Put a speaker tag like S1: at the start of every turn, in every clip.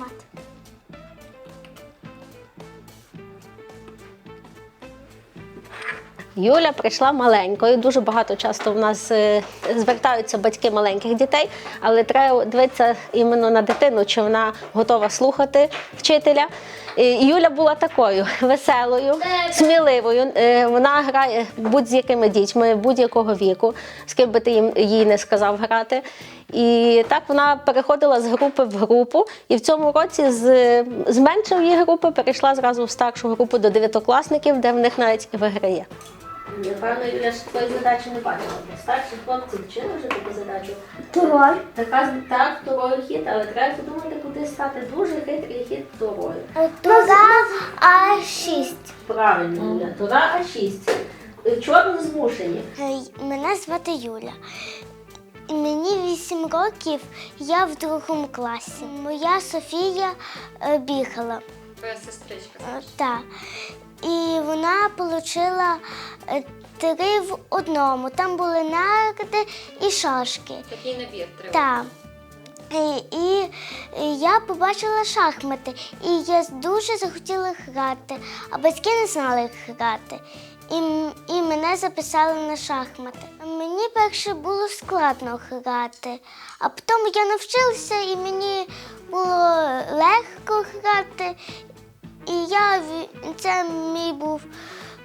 S1: шахмат.
S2: Юля прийшла маленькою. Дуже багато часто в нас е, звертаються батьки маленьких дітей, але треба дивитися іменно на дитину, чи вона готова слухати вчителя. І Юля була такою веселою, сміливою. Е, Вона грає будь-з якими дітьми, будь-якого віку, з ким би ти їм їй не сказав грати. І так вона переходила з групи в групу, і в цьому році з, з меншої групи перейшла зразу в старшу групу до дев'ятокласників, де в них навіть виграє. Напевно, Юля ж такої задачі не бачила. Старші хлопці вчили вже таку задачу.
S1: Турой.
S2: Така так, второю хід, але треба подумати, куди стати дуже хитрий хід второю.
S1: Тура А6.
S2: Правильно, Юля. Тура А6. Чорно змушені.
S1: Мене звати Юля. Мені 8 років, я в другому класі. Моя Софія е, бігала.
S3: Твоя сестричка.
S1: Е, Так. І вона отримала три в одному. Там були нарди і шашки.
S3: Такий набір треба.
S1: Так. І, і я побачила шахмати, і я дуже захотіла грати, а батьки не знали, як грати. І, і мене записали на шахмати. Мені перше було складно грати, а потім я навчилася і мені було легко грати. І я це мій був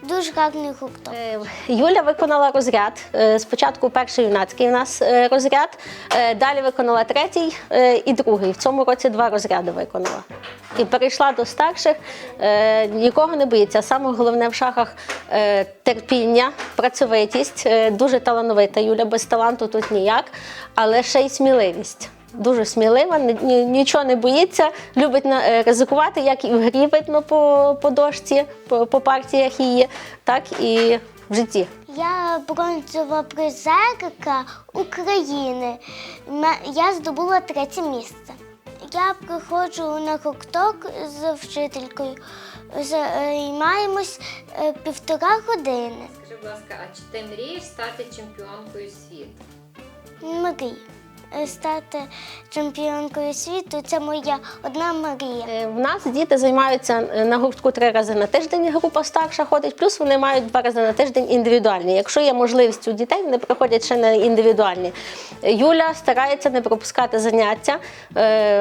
S1: дуже гарний гурток.
S2: Е, Юля виконала розряд. Е, Спочатку перший юнацький у нас е, розряд, далі виконала третій і другий. В цьому році два розряди виконала. І перейшла до старших. Нікого не боїться. Саме головне в шахах терпіння, працьовитість. Дуже талановита Юля, без таланту тут ніяк, але ще й сміливість. Дуже смілива, ні- ні- нічого не боїться, любить на- е, ризикувати, як і в грі видно по, по дошці, по, по партіях її, так і в житті.
S1: Я бронзова призерка України. Я здобула третє місце. Я приходжу на гурток з вчителькою. Займаємось е, півтора години.
S3: Скажи, будь ласка, а чи ти мрієш стати чемпіонкою світу?
S1: Мрій. Е, Стати чемпіонкою світу це моя одна мрія.
S2: Е, В нас діти займаються е, на гуртку три рази на тиждень. Група старша ходить, плюс вони мають два рази на тиждень індивідуальні. Якщо є можливість у дітей, вони приходять ще на індивідуальні. Юля старається не пропускати заняття,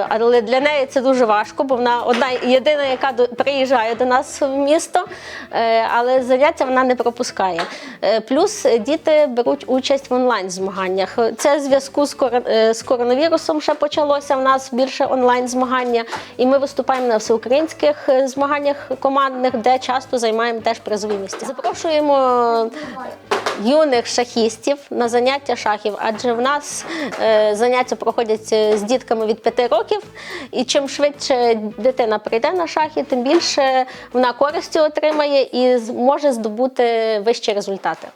S2: але для неї це дуже важко, бо вона одна єдина, яка приїжджає до нас в місто, але заняття вона не пропускає. Плюс діти беруть участь в онлайн змаганнях. Це в зв'язку з з коронавірусом ще почалося в нас більше онлайн змагання, і ми виступаємо на всеукраїнських е, змаганнях командних, де часто займаємо теж призові місця. Запрошуємо юних шахістів на заняття шахів, адже в нас е, заняття проходять е, з дітками від 5 років, і чим швидше дитина прийде на шахи, тим більше вона користі отримає і з- може здобути вищі результати.